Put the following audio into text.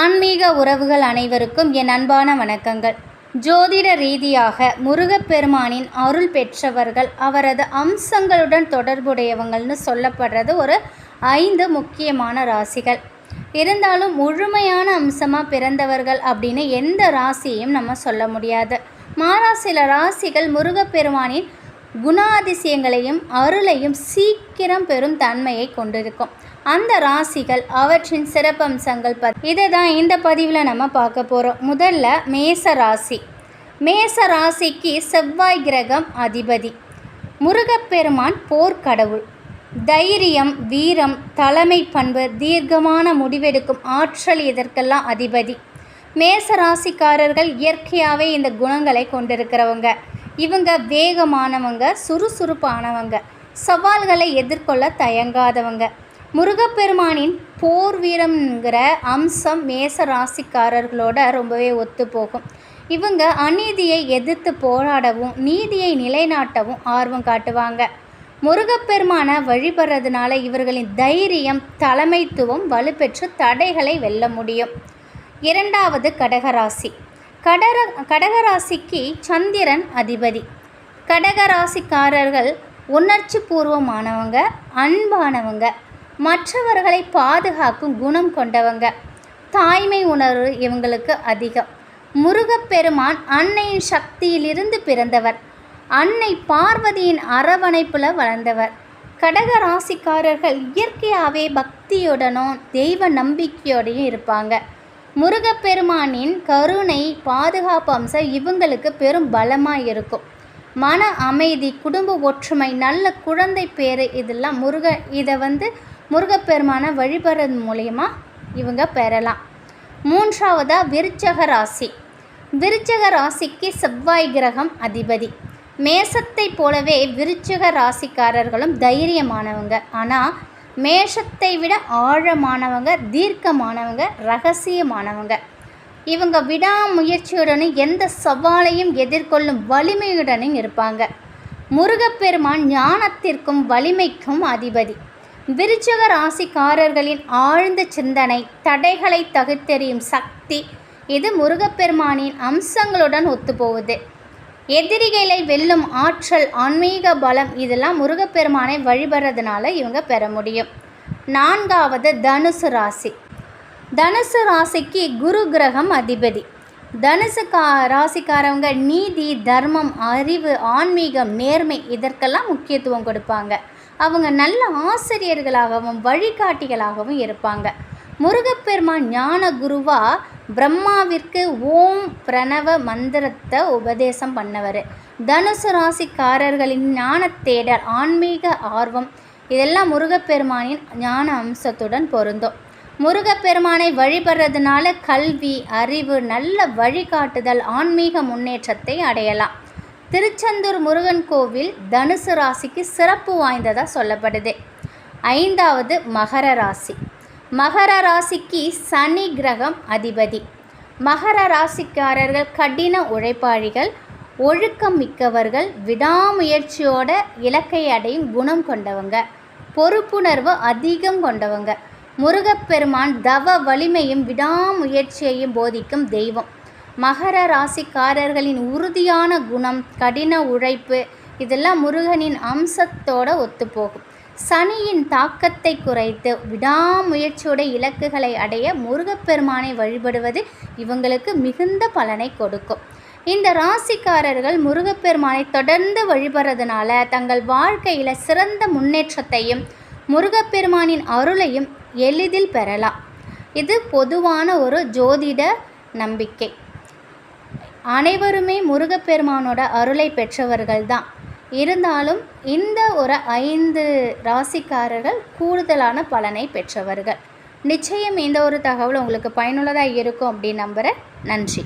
ஆன்மீக உறவுகள் அனைவருக்கும் என் அன்பான வணக்கங்கள். ஜோதிட ரீதியாக முருகப்பெருமானின் அருள் பெற்றவர்கள் அவரது அம்சங்களுடன் தொடர்புடையவங்கள்னு சொல்லப்படுறது ஒரு ஐந்து முக்கியமான ராசிகள். இருந்தாலும் முழுமையான அம்சமாக பிறந்தவர்கள் அப்படின்னு எந்த ராசியையும் நம்ம சொல்ல முடியாது. மாறா சில ராசிகள் முருகப்பெருமானின் குணாதிசயங்களையும் அருளையும் சீக்கிரம் பெறும் தன்மையை கொண்டிருக்கும். அந்த ராசிகள் அவற்றின் சிறப்பம்சங்கள் பத் இதை தான் இந்த பதிவில் நம்ம பார்க்க போகிறோம் முதல்ல மேச ராசி. மேச ராசிக்கு செவ்வாய் கிரகம் அதிபதி. முருகப்பெருமான் போர்க்கடவுள். தைரியம் வீரம் தலைமை பண்பு தீர்க்கமான முடிவெடுக்கும் ஆற்றல் இதற்கெல்லாம் அதிபதி. மேச ராசிக்காரர்கள் இயற்கையாகவே இந்த குணங்களை கொண்டிருக்கிறவங்க. இவங்க வேகமானவங்க சுறுசுறுப்பானவங்க. சவால்களை எதிர்கொள்ள தயங்காதவங்க. முருகப்பெருமானின் போர் வீரம்ங்கிற அம்சம் மேச ராசிக்காரர்களோட ரொம்பவே ஒத்து போகும் இவங்க அநீதியை எதிர்த்து போராடவும் நீதியை நிலைநாட்டவும் ஆர்வம் காட்டுவாங்க. முருகப்பெருமானை வழிபடுறதுனால இவர்களின் தைரியம் தலைமைத்துவம் வலுப்பெற்று தடைகளை வெல்ல முடியும். இரண்டாவது கடகராசி. கடர கடகராசிக்கு சந்திரன் அதிபதி. கடகராசிக்காரர்கள் உணர்ச்சி பூர்வமானவங்க அன்பானவங்க மற்றவர்களை பாதுகாக்கும் குணம் கொண்டவங்க. தாய்மை உணர்வு இவங்களுக்கு அதிகம். முருகப்பெருமான் அன்னையின் சக்தியிலிருந்து பிறந்தவர். அன்னை பார்வதியின் அரவணைப்பில் வளர்ந்தவர். கடக ராசிக்காரர்கள் இயற்கையாகவே பக்தியுடனும் தெய்வ நம்பிக்கையோடையும் இருப்பாங்க. முருகப்பெருமானின் கருணை பாதுகாப்பு அம்சம் இவங்களுக்கு பெரும் பலமாக இருக்கும் மன அமைதி குடும்ப ஒற்றுமை நல்ல குழந்தை பேர் இதெல்லாம் முருக இதை வந்து முருகப்பெருமானை வழிபடுறது மூலயமா இவங்க பெறலாம். மூன்றாவதாக விருச்சக ராசி. விருச்சக ராசிக்கு செவ்வாய் கிரகம் அதிபதி. மேசத்தை போலவே விருச்சக ராசிக்காரர்களும் தைரியமானவங்க. ஆனால் மேஷத்தை விட ஆழமானவங்க தீர்க்கமானவங்க ரகசியமானவங்க. இவங்க விடாமுயற்சியுடனும் எந்த சவாலையும் எதிர்கொள்ளும் வலிமையுடனும் இருப்பாங்க. முருகப்பெருமான் ஞானத்திற்கும் வலிமைக்கும் அதிபதி. விருச்சக ராசிக்காரர்களின் ஆழ்ந்த சிந்தனை தடைகளை தகுத்தெறியும் சக்தி இது முருகப்பெருமானின் அம்சங்களுடன் ஒத்துப்போகுது. எதிரிகளை வெல்லும் ஆற்றல் ஆன்மீக பலம் இதெல்லாம் முருகப்பெருமானை வழிபடுறதுனால இவங்க பெற முடியும். நான்காவது தனுசு ராசி. தனுசு ராசிக்கு குரு கிரகம் அதிபதி. தனுசு கா ராசிக்காரவங்க நீதி தர்மம் அறிவு ஆன்மீகம் நேர்மை இதற்கெல்லாம் முக்கியத்துவம் கொடுப்பாங்க. அவங்க நல்ல ஆசிரியர்களாகவும் வழிகாட்டிகளாகவும் இருப்பாங்க. முருகப்பெருமான் ஞான குருவாக பிரம்மாவிற்கு ஓம் பிரணவ மந்திரத்தை உபதேசம் பண்ணவர். தனுசு ராசிக்காரர்களின் ஞான ஆன்மீக ஆர்வம் இதெல்லாம் முருகப்பெருமானின் ஞான அம்சத்துடன் பொருந்தும். முருகப்பெருமானை வழிபடுறதுனால கல்வி அறிவு நல்ல வழிகாட்டுதல் ஆன்மீக முன்னேற்றத்தை அடையலாம். திருச்செந்தூர் முருகன் கோவில் தனுசு ராசிக்கு சிறப்பு வாய்ந்ததாக சொல்லப்படுது. ஐந்தாவது மகர ராசி. மகர ராசிக்கு சனி கிரகம் அதிபதி. மகர ராசிக்காரர்கள் கடின உழைப்பாளிகள் ஒழுக்கம் மிக்கவர்கள் விடாமுயற்சியோட இலக்கை அடையும் குணம் கொண்டவங்க பொறுப்புணர்வு அதிகம் கொண்டவங்க. முருகப்பெருமான் தவ வலிமையும் விடாமுயற்சியையும் போதிக்கும் தெய்வம். மகர ராசிக்காரர்களின் உறுதியான குணம் கடின உழைப்பு இதெல்லாம் முருகனின் அம்சத்தோடு ஒத்துப்போகும். சனியின் தாக்கத்தை குறைத்து விடாமுயற்சியோட இலக்குகளை அடைய முருகப்பெருமானை வழிபடுவது இவங்களுக்கு மிகுந்த பலனை கொடுக்கும். இந்த ராசிக்காரர்கள் முருகப்பெருமானை தொடர்ந்து வழிபடுறதுனால தங்கள் வாழ்க்கையில் சிறந்த முன்னேற்றத்தையும் முருகப்பெருமானின் அருளையும் எளிதில் பெறலாம். இது பொதுவான ஒரு ஜோதிட நம்பிக்கை. அனைவருமே முருகப்பெருமானோட அருளை பெற்றவர்கள் தான் இருந்தாலும் இந்த ஒரு ஐந்து ராசிக்காரர்கள் கூடுதலான பலனை பெற்றவர்கள். நிச்சயம் இந்த ஒரு தகவல் உங்களுக்கு பயனுள்ளதாக இருக்கும் அப்படின்னு நம்புகிறேன் நன்றி.